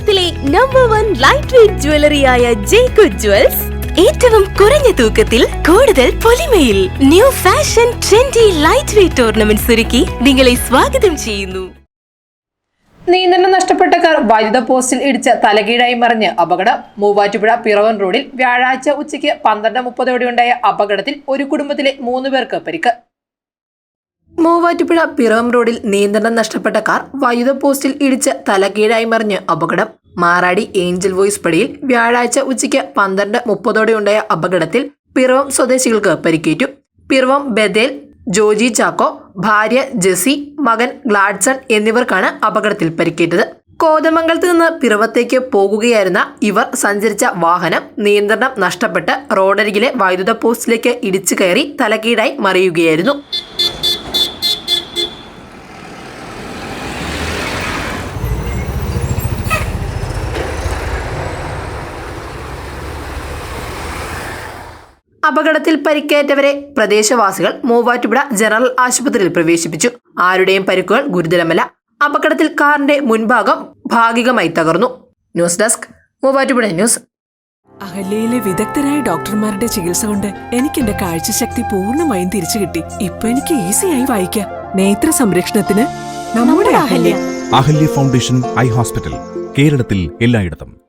കേരളത്തിലെ number one light weight ജ്വല്ലറിയായ ജേക്കു ജ്വൽസ് ഏറ്റവും കുറഞ്ഞ തൂക്കത്തിൽ കൂടുതൽ പൊലിമയിൽ new fashion trendy light weight ornaments ഒരുക്കി നിങ്ങളെ സ്വാഗതം ചെയ്യുന്നു. നിയന്ത്രണം നഷ്ടപ്പെട്ട കാർ വൈദ്യുത പോസ്റ്റിൽ ഇടിച്ച് തലകീഴായി മറിഞ്ഞ് അപകടം. മൂവാറ്റുപുഴ പിറവൻ റോഡിൽ വ്യാഴാഴ്ച ഉച്ചയ്ക്ക് പന്ത്രണ്ട് മുപ്പതോടെയുണ്ടായ അപകടത്തിൽ ഒരു കുടുംബത്തിലെ മൂന്ന് പേർക്ക് പരിക്ക്. മൂവാറ്റുപുഴ പിറവം റോഡിൽ നിയന്ത്രണം നഷ്ടപ്പെട്ട കാർ വൈദ്യുത പോസ്റ്റിൽ ഇടിച്ച് തലകീഴായി മറിഞ്ഞ് അപകടം. മാറാടി ഏഞ്ചൽ വോയിസ് പടിയിൽ വ്യാഴാഴ്ച ഉച്ചയ്ക്ക് പന്ത്രണ്ട് മുപ്പതോടെയുണ്ടായ അപകടത്തിൽ പിറവം സ്വദേശികൾക്ക് പരിക്കേറ്റു. പിറവം ബദേൽ ജോജി ചാക്കോ ഭാര്യ ജെസി മകൻ ഗ്ലാഡ്സൺ എന്നിവർക്കാണ് അപകടത്തിൽ പരിക്കേറ്റത്. കോതമംഗലത്ത് നിന്ന് പിറവത്തേക്ക് പോകുകയായിരുന്ന ഇവർ സഞ്ചരിച്ച വാഹനം നിയന്ത്രണം നഷ്ടപ്പെട്ട് റോഡരികിലെ വൈദ്യുത പോസ്റ്റിലേക്ക് ഇടിച്ചു കയറി തലകീഴായി മറിയുകയായിരുന്നു. അപകടത്തിൽ പരിക്കേറ്റവരെ പ്രദേശവാസികൾ മൂവാറ്റുപുഴ ജനറൽ ആശുപത്രിയിൽ പ്രവേശിപ്പിച്ചു. ആരുടെയും പരിക്കുകൾ ഗുരുതരമല്ല. അപകടത്തിൽ കാറിന്റെ മുൻഭാഗം ഭാഗികമായി തകർന്നു. News desk Muvattupuzha news. അഹല്യയിലെ വിദഗ്ധരായ ഡോക്ടർമാരുടെ ചികിത്സ കൊണ്ട് എനിക്ക് എന്റെ കാഴ്ചശക്തി പൂർണമായും തിരിച്ചു കിട്ടി. ഇപ്പൊ എനിക്ക് ഈസിയായി വായിക്കാം. നേത്ര സംരക്ഷണത്തിന് നമ്മുടെ Ahalya. Ahalya foundation eye hospital കേരളത്തിൽ എല്ലായിടത്തും.